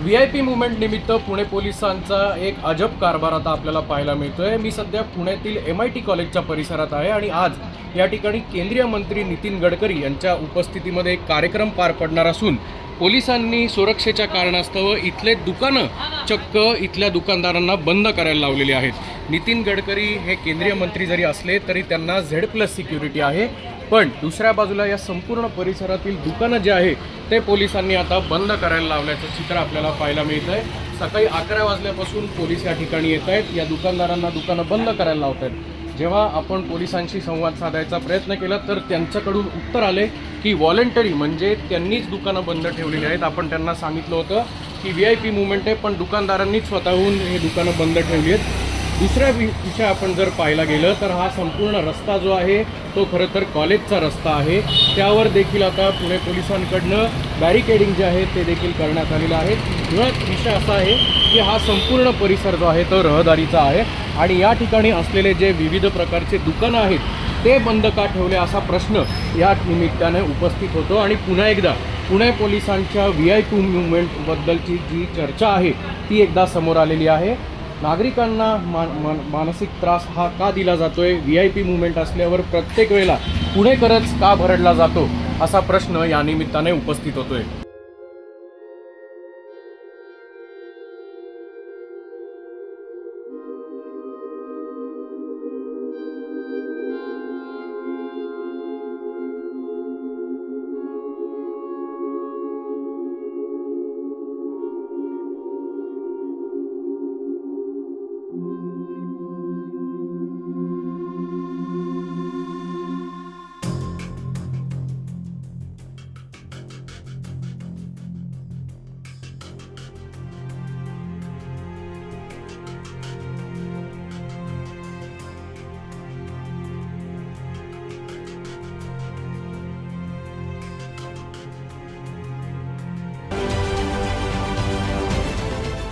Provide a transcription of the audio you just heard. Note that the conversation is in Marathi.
व्ही आय पी मुवमेंट निमित्त पुणे पोलिसांचा एक अजब कारभार आता आपल्याला पाहायला मिळतोय. मी सध्या पुण्यातील एम आय टी कॉलेजच्या परिसरात आहे आणि आज या ठिकाणी केंद्रीय मंत्री नितीन गडकरी यांच्या उपस्थितीमध्ये एक कार्यक्रम पार पडणार असून पोलिसांनी सुरक्षेच्या कारणास्तव इथले दुकानं चक्क इथल्या दुकानदारांना बंद करायला लावलेली आहेत. नितीन गडकरी हे केंद्रीय मंत्री जरी असले तरी त्यांना झेड प्लस सिक्युरिटी आहे. पण दुसऱ्या बाजूला या संपूर्ण परिसरातील दुकानं जे आहे ते पोलिसांनी आता बंद करायला लावल्याचं चित्र आपल्याला पाहायला मिळत आहे सकाळी अकरा वाजल्यापासून पोलीस या ठिकाणी येत आहेत. या दुकानदारांना दुकानं बंद करायला लावत आहेत जेव्हा आपण पोलिसांशी संवाद साधायचा प्रयत्न केला तर त्यांच्याकडून उत्तर आले की व्हॉलेंटरी म्हणजे त्यांनीच दुकानं बंद ठेवलेली आहेत. आपण त्यांना सांगितलं होतं की व्ही आय पी मुवमेंट आहे पण दुकानदारांनीच स्वतःहून हे दुकानं बंद ठेवली आहेत. दुसऱ्या वि- विषय आपण जर पाहायला गेलं तर हा संपूर्ण रस्ता जो आहे तो खरं तर कॉलेजचा रस्ता आहे. त्यावर देखील आता पुणे पोलिसांकडनं बॅरिकेडिंग जे आहे ते देखील करण्यात आलेलं आहे. मुळात विषय असा आहे की हा संपूर्ण परिसर जो आहे तो रहदारीचा आहे. आणि या ठिकाणी असलेले जे विविध प्रकारचे दुकानं आहेत ते बंद का ठेवले असा प्रश्न या निमित्ताने उपस्थित होतो. आणि पुन्हा एकदा पुणे पोलिसांच्या व्ही आय टू मुवमेंटबद्दलची जी चर्चा आहे ती एकदा समोर आलेली आहे. नागरिकांना मान मान मानसिक त्रास हा का दिला जातोय? व्ही आय पी मुवमेंट असल्यावर प्रत्येक वेळेला पुणेकरच का भरडला जातो? असा प्रश्न या निमित्ताने उपस्थित होतोय.